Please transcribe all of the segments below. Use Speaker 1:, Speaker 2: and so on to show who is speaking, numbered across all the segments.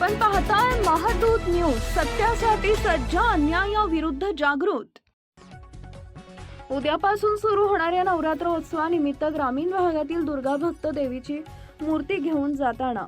Speaker 1: आपण पाहताय महादूत न्यूज सत्यासाठी सज्ज अन्यायाविरुद्ध जागृत. उद्यापासून सुरू होणाऱ्या नवरात्र उत्सवानिमित्त ग्रामीण भागातील दुर्गा भक्त देवीची मूर्ती घेऊन जाताना.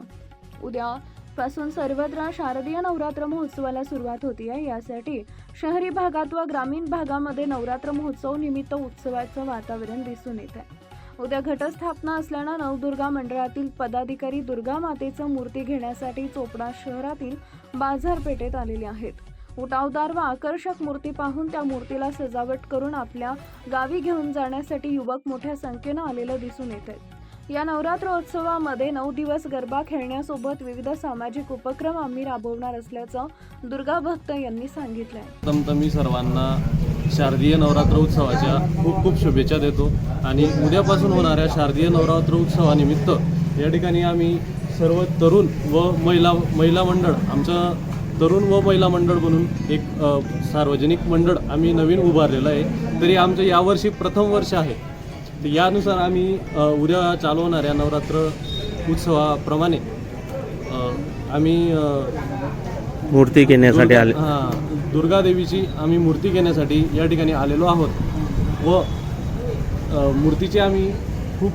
Speaker 1: उद्या पासून सर्वत्र शारदीय नवरात्र महोत्सवाला सुरुवात होती आहे. यासाठी शहरी भागात व ग्रामीण भागामध्ये नवरात्र महोत्सव निमित्त उत्सवाचं वातावरण दिसून येत आहे. उद्या घटस्थापना असल्यानं नवदुर्गा मंडळातील पदाधिकारी दुर्गा मातेचं मूर्ती घेण्यासाठी चोपडा शहरातील बाजारपेठेत आलेले आहेत. उठावदार व आकर्षक मूर्ती पाहून त्या मूर्तीला सजावट करून आपल्या गावी घेऊन जाण्यासाठी युवक मोठ्या संख्येनं आलेलं दिसून येत आहेत या नवरात्रोत्सवामध्ये नऊ दिवस गरबा खेळण्यासोबत विविध सामाजिक उपक्रम आम्ही राबवणार असल्याचं दुर्गा भक्त यांनी सांगितलंय.
Speaker 2: प्रथम मी सर्वांना शारदीय नवरात्र उत्सवाच्या खूप खूप शुभेच्छा देतो आणि उद्यापासून होणाऱ्या शारदीय नवरात्र उत्सवानिमित्त या ठिकाणी आम्ही सर्व तरुण व महिला महिला मंडळ आमचं तरुण व महिला मंडळ म्हणून एक सार्वजनिक मंडळ आम्ही नवीन उभारलेलं आहे. तरी आमचं यावर्षी प्रथम वर्ष आहे. यानुसार आम्ही उद्या चालू होणाऱ्या नवरात्र उत्सवाप्रमाणे. आम्ही
Speaker 3: मूर्ती घेण्यासाठी आले.
Speaker 2: हां दुर्गा देवीची आम्ही मूर्ती घेण्यासाठी या ठिकाणी आलेलो आहोत व मूर्तीची आम्ही खूप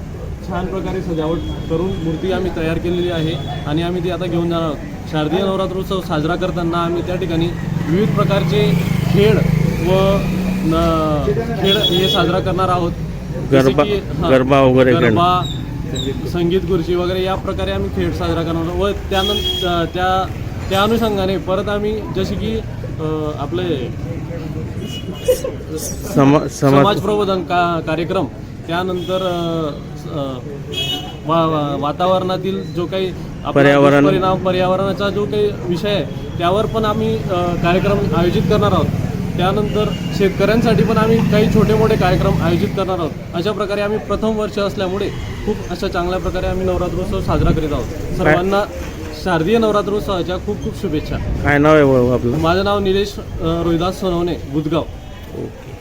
Speaker 2: छान प्रकारे सजावट करून मूर्ती आम्ही तयार केलेली आहे आणि आम्ही ती आता घेऊन जाणार आहोत. शारदीय नवरात्रोत्सव साजरा करताना आम्ही त्या ठिकाणी विविध प्रकारचे खेळ व न- खेळ हे साजरा करणार आहोत.
Speaker 3: गरबा गरबा वगैरे
Speaker 2: गरबा संगीत खुर्ची वगैरे या प्रकारे आम्ही खेळ साजरा करणार आहोत. व त्यानंतर त्या त्या अनुषंगाने परत आम्ही जसे की आपले
Speaker 3: समा
Speaker 2: समाज प्रबोधन का कार्यक्रम त्यानंतर वा- वातावरणातील जो काही
Speaker 3: पर्यावरण-
Speaker 2: दुष्परिणाम पर्यावरणाचा जो काही विषय आहे त्यावर पण आम्ही कार्यक्रम आयोजित करणार आहोत. त्यानंतर शेतकऱ्यांसाठी पण आम्ही काही छोटे मोठे कार्यक्रम आयोजित करणार आहोत. अशा प्रकारे आम्ही प्रथम वर्ष असल्यामुळे खूप अशा चांगल्या प्रकारे आम्ही नवरात्रोत्सव साजरा करीत आहोत. सर्वांना शारदीय नवरात्रोत्सवाच्या खूप खूप शुभेच्छा.
Speaker 3: काय नाव आहे आपलं?
Speaker 2: माझं नाव निलेश रोहिदास सोनवणे बुधगाव
Speaker 3: ओके.